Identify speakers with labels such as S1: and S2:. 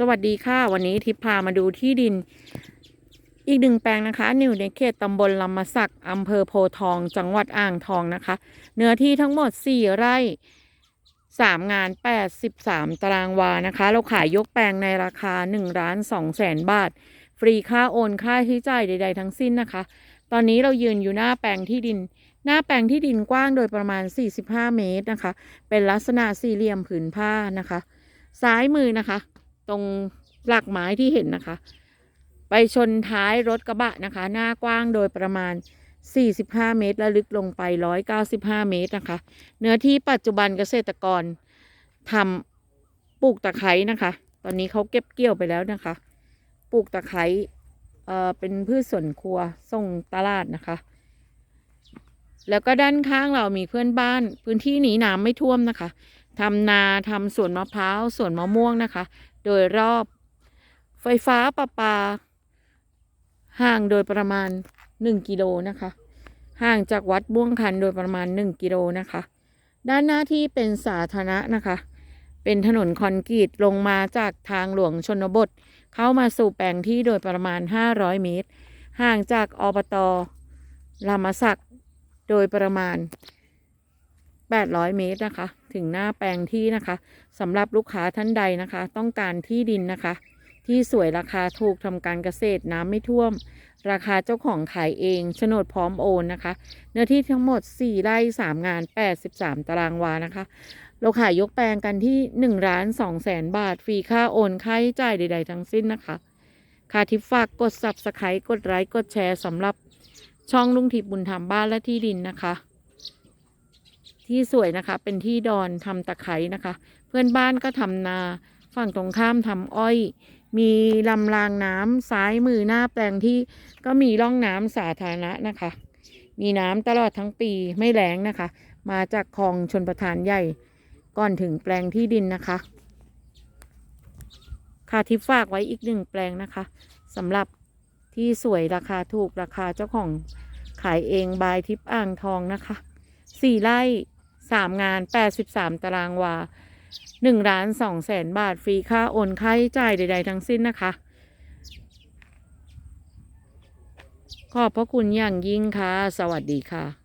S1: สวัสดีค่ะ วันนี้ทิพย์พามาดูที่ดิน อีกหนึ่งแปลงนะคะอยู่ในเขตตำบลลำมะสักอำเภอโพทอง จังหวัดอ่างทองนะคะ เนื้อที่ทั้งหมด 4 ไร่3งาน 83 ตารางวานะคะ เราขายยกแปลงในราคา1ล้าน2แสนบาท ฟรีค่าโอนค่าใช้จ่ายใด ๆ ทั้งสิ้นนะคะ ตอนนี้เรายืนอยู่หน้าแปลงที่ดิน หน้าแปลงที่ดินกว้างโดยประมาณ 45 เมตรนะคะ เป็นลักษณะสี่เหลี่ยมผืนผ้านะคะ ซ้ายมือนะคะ ตรงหลักไม้ที่เห็นนะคะ ไปชนท้ายรถกระบะนะคะ หน้ากว้างโดยประมาณ 45 เมตร และลึกลงไป 195 เมตรนะคะ เนื้อที่ปัจจุบันเกษตรกรทำปลูกตะไคร้นะคะ ตอนนี้เขาเก็บเกี่ยวไปแล้วนะคะ ปลูกตะไคร้เอ่อเป็นพืชสวนครัวส่งตลาดนะคะ แล้วก็ด้านข้างเรามีเพื่อนบ้าน พื้นที่หนีน้ำไม่ท่วมนะคะ ทำนาทำสวนมะพร้าวสวนมะม่วงนะคะ โดยรอบไฟฟ้าประปา ห่างโดยประมาณ 1 กิโลนะคะ ห่างจากวัดบ้วงคันโดยประมาณ 1 กิโลนะคะ ด้านหน้าที่เป็นสาธารณะนะคะ เป็นถนนคอนกรีตลงมาจากทางหลวงชนบท เข้ามาสู่แปลงที่โดยประมาณ 500 เมตร ห่างจากอบตลามสักโดยประมาณ 800 เมตรนะคะ ถึงหน้าแปลงที่นะคะสำหรับลูกค้าท่านใดนะคะ ต้องการที่ดินนะคะ ที่สวยราคาถูกทำการเกษตรน้ำไม่ท่วม ราคาเจ้าของขายเองโฉนดพร้อมโอนนะคะ เนื้อที่ทั้งหมด 4 ไร่ 3 งาน 83 ตารางวานะคะ เราขายยกแปลงกันที่1ล้าน2แสนบาท ฟรีค่าโอนค่าใช้จ่ายใด ๆ ทั้งสิ้นนะคะค่าทิปฝากกด subscribe กดไลค์กดแชร์สำหรับช่องลุงทิพย์บุญธรรมบ้านและที่ดินนะคะ ที่สวยนะคะ เป็นที่ดอนทำตะไคร้นะคะ เพื่อนบ้านก็ทำนาฝั่งตรงข้ามทำอ้อย มีลำรางน้ำซ้ายมือหน้าแปลงที่ก็มีร่องน้ำสาธารณะนะคะ มีน้ำตลอดทั้งปีไม่แล้งนะคะ มาจากคลองชนประทานใหญ่ก่อนถึงแปลงที่ดินนะคะ ค่าทิปฝากไว้อีกหนึ่งแปลงนะคะสำหรับที่สวยราคาถูกราคาเจ้าของขายเองบายทิปอ่างทองนะคะสี่ไร่ สามงานแปดสิบสามตารางวาหนึ่งล้านสองแสนบาทฟรีค่าโอนค่าใช้จ่ายใด ๆ ทั้งสิ้นนะคะ ขอบพระคุณอย่างยิ่งค่ะ สวัสดีค่ะ